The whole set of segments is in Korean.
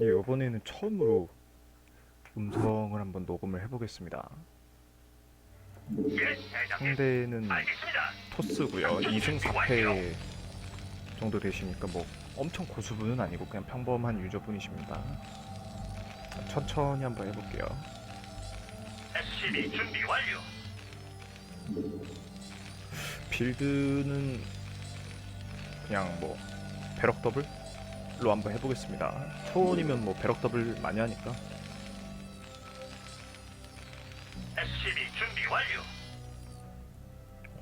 예, 이번에는 처음으로 음성을 한번 녹음을 해보겠습니다. 예, 대장님. 상대는 알겠습니다. 토스고요. 2승 4패 정도 되시니까 뭐 엄청 고수분은 아니고 그냥 평범한 유저분이십니다. 천천히 한번 해볼게요. SCB 준비 완료. 빌드는 그냥 뭐 배럭 더블 로 한번 해보겠습니다. 초원이면 뭐 배럭 더블 많이 하니까 SCB 준비 완료.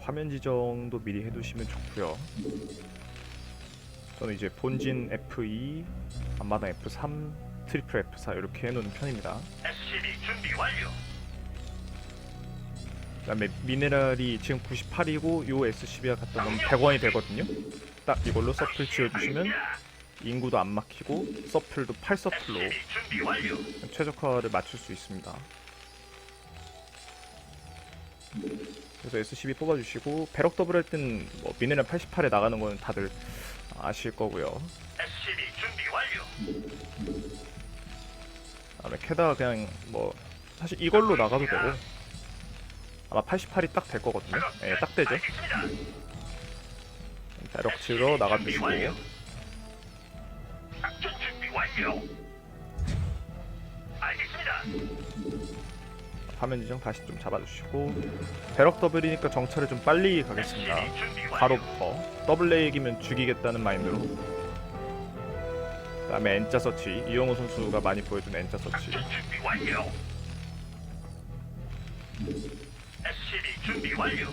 화면 지정도 미리 해두시면 좋고요. 저는 이제 본진 F2, 앞마당 F3, 트리플 F4 이렇게 해놓는 편입니다. SCB 준비 완료. 그다음에 미네랄이 지금 98이고 요 SCB가 갖다 놓으면 100원이 되거든요. 딱 이걸로 서플 지어주시면 인구도 안 막히고 서플도 8서플로 SCB 준비 완료. 최적화를 맞출 수 있습니다. 그래서 SCB 뽑아주시고 배럭 더블 할 때는 뭐 미네랄 88에 나가는 거는 다들 아실 거고요. 그다음에 캐다가 그냥 뭐 사실 이걸로 나가도 되고 아마 88이 딱 될 거거든요. 예, 딱 되죠. 배럭 치러 나가주시고 완료. 알겠습니다. 화면 지정 다시 좀 잡아주시고 배럭 더블이니까 정찰을 좀 빨리 가겠습니다. 바로부터 더블 레이기면 죽이겠다는 마인드로 그 다음에 N자 서치 이영호 선수가 많이 보여준 N자 서치. SCB 준비 완료.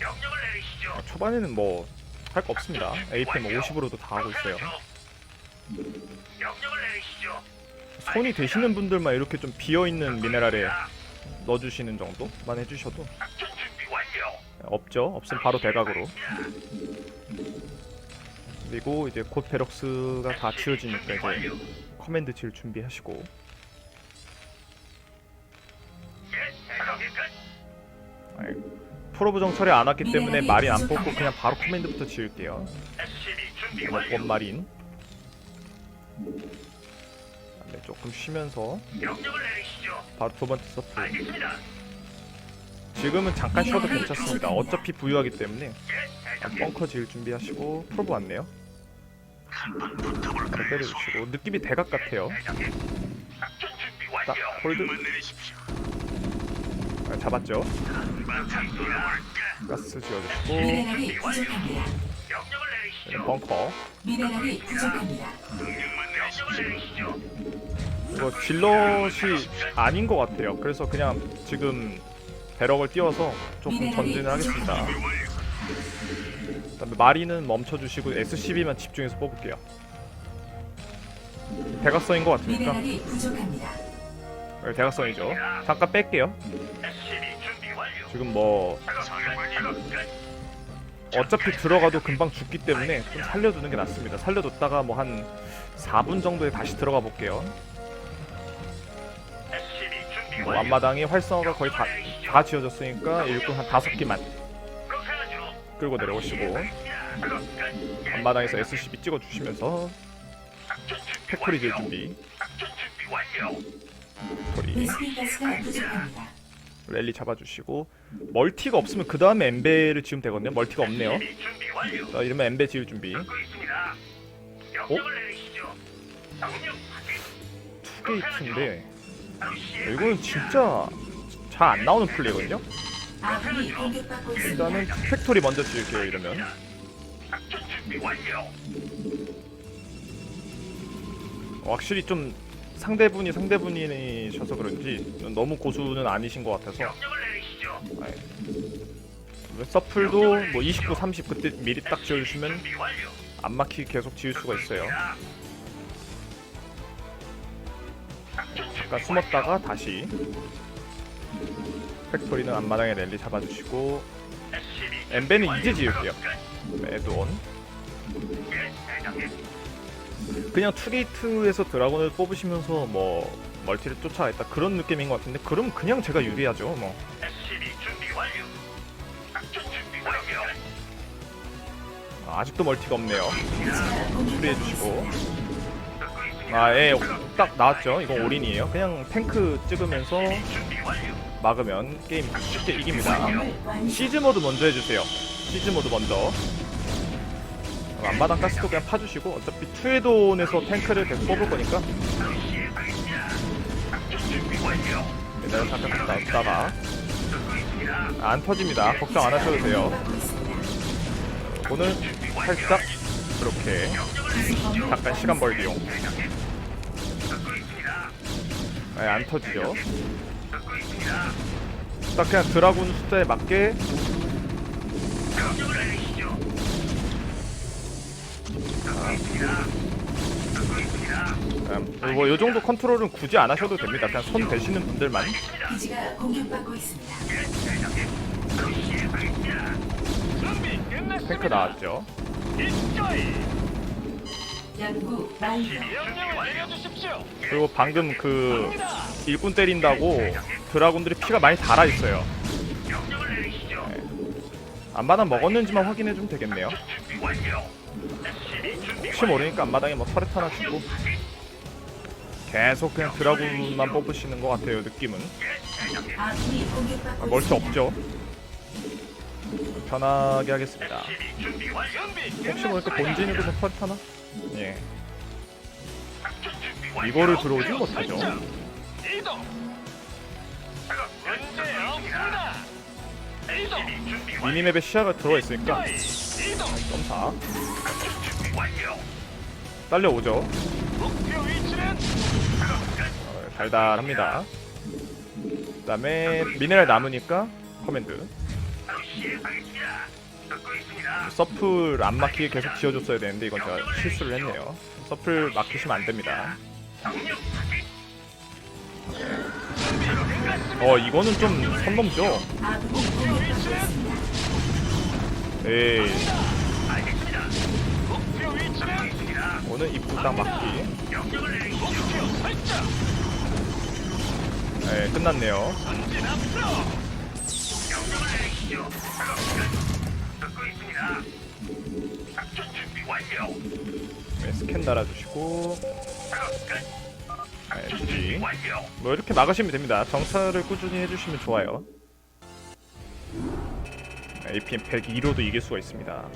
명령을 내리시죠. 초반에는 뭐 할 거 없습니다. APM 50으로도 다 하고 있어요. 손이 되시는 분들만 이렇게 좀 비어 있는 미네랄에 넣어주시는 정도만 해주셔도. 없죠. 없으면 바로 대각으로. 그리고 이제 곧 베럭스가 다 지어지니까 이제 커맨드 질 준비하시고 프로브 정찰이 안 왔기 때문에 말이 안 뽑고 그냥 바로 커맨드부터 지을게요. 원- 완료. 원마린. 그다음에 조금 쉬면서. 바로 두 번째 서프. 지금은 잠깐 쉬어도 괜찮습니다. 어차피 부유하기 때문에. 벙커 지을 준비하시고 프로브 왔네요. 바로 때려주시고 느낌이 대각 같아요. 딱. 홀드. 아, 잡았죠. 가스 지어주시고 미네랄이 부족합니다. 내리시죠. 벙커. 미네랄이 부족합니다. 이거 질럿이 아닌 것 같아요. 그래서 그냥 지금 배럭을 띄워서 조금 전진을 하겠습니다. 그다음에 마리는 멈춰주시고 SCB만 집중해서 뽑을게요. 대각선인 것 같으니까 미네랄이 부족합니다. 여기 대각선이죠. 잠깐 뺄게요. 지금 뭐. 어차피 들어가도 금방 죽기 때문에 좀 살려두는 게 낫습니다. 살려뒀다가 뭐 한 4분 정도에 다시 들어가 볼게요. 뭐. 앞마당이 활성화가 거의 다, 다 지어졌으니까 일꾼 한 다섯 개만 그렇게 하죠. 끌고 내려오시고 앞마당에서 SCB 찍어주시면서 팩토리 질 준비. 팩토리 랠리 잡아주시고 멀티가 없으면 그 다음에 엠베를 지으면 되거든요 멀티가 없네요. 자 이러면 엠베 지을 준비 확인. 투게이트인데 당시에 이거는 진짜 잘 안 나오는 플레이거든요. 일단은 팩토리 먼저 지을게요 이러면. 어, 확실히 좀 상대분이 상대분이셔서 그런지 너무 고수는 아니신 것 같아서. 명령을 내리시죠. 아이, 서플도 뭐 29, 30 그때 미리 딱 지어주시면 준비 완료. 안 막히게 계속 지을 수가 있어요. 잠깐 숨었다가 다시 팩토리는 앞마당에 랠리 잡아주시고 엠베는 이제 지을게요. 에드온 그냥 투게이트에서 드라곤을 뽑으시면서 뭐 멀티를 쫓아가겠다 그런 느낌인 것 같은데 그럼 그냥 제가 유리하죠 뭐 SCB 준비 완료. 작전 준비 완료. 아, 아직도 멀티가 없네요. 기지가 공격받고 수리해 주시고. 있습니다. 아, 예, 딱 나왔죠. 이건 올인이에요. 그냥 탱크 찍으면서 준비 완료. 막으면 게임 쉽게 이깁니다. 시즈 모드 먼저 해주세요. 시즈 모드 먼저. 앞마당 가스도 그냥 파주시고 어차피 투에돈에서 탱크를 계속 뽑을 거니까. 내가 잠깐 갔다 왔다가 듣고 있습니다. 안 터집니다. 걱정 안 하셔도 돼요. 오늘 살짝 그렇게 잠깐 시간 벌기용. 네, 안 터지죠. 딱 그냥 드라군 숫자에 맞게 음, 뭐요 정도 컨트롤은 굳이 안 하셔도 됩니다. 그냥 손 대시는 분들만 기지가 공격받고 있습니다. 준비 끝났습니다. 탱크 나왔죠. 입가이 연구 완료. 명령을 내려주십시오. 그리고 방금 그 일꾼 때린다고 드라군들이 피가 많이 달아 있어요. 내리시죠. 안마당 먹었는지만 확인해 주면 되겠네요. 완료. 혹시 모르니까 앞마당에 뭐 터렛 하나 주고 계속 그냥 드라군만 뽑으시는 것 같아요 느낌은 아, 멀티. 없죠 편하게 하겠습니다 혹시 모르니까 본진으로 뭐 터렛 하나? 예. 이거를 들어오지 못하죠. 미니맵에 시야가 들어와 있으니까 이동. 점사 준비 완료. 딸려오죠 목표 위치는 어, 달달합니다 그 다음에 미네랄 남으니까 커맨드 바로 시행하겠습니다. 듣고 있습니다. 서플 안 막히게 계속 지어줬어야 되는데 이건 제가 실수를 했네요 서플 막히시면 안 됩니다. 어 이거는 좀 선 넘죠. 에이 오늘 입구 딱 막기. 네 끝났네요. 네, 스캔 달아주시고. 네, 준비. 뭐 이렇게 막으시면 됩니다 정찰을 꾸준히 해주시면 좋아요 APM 102로도 이길 수가 있습니다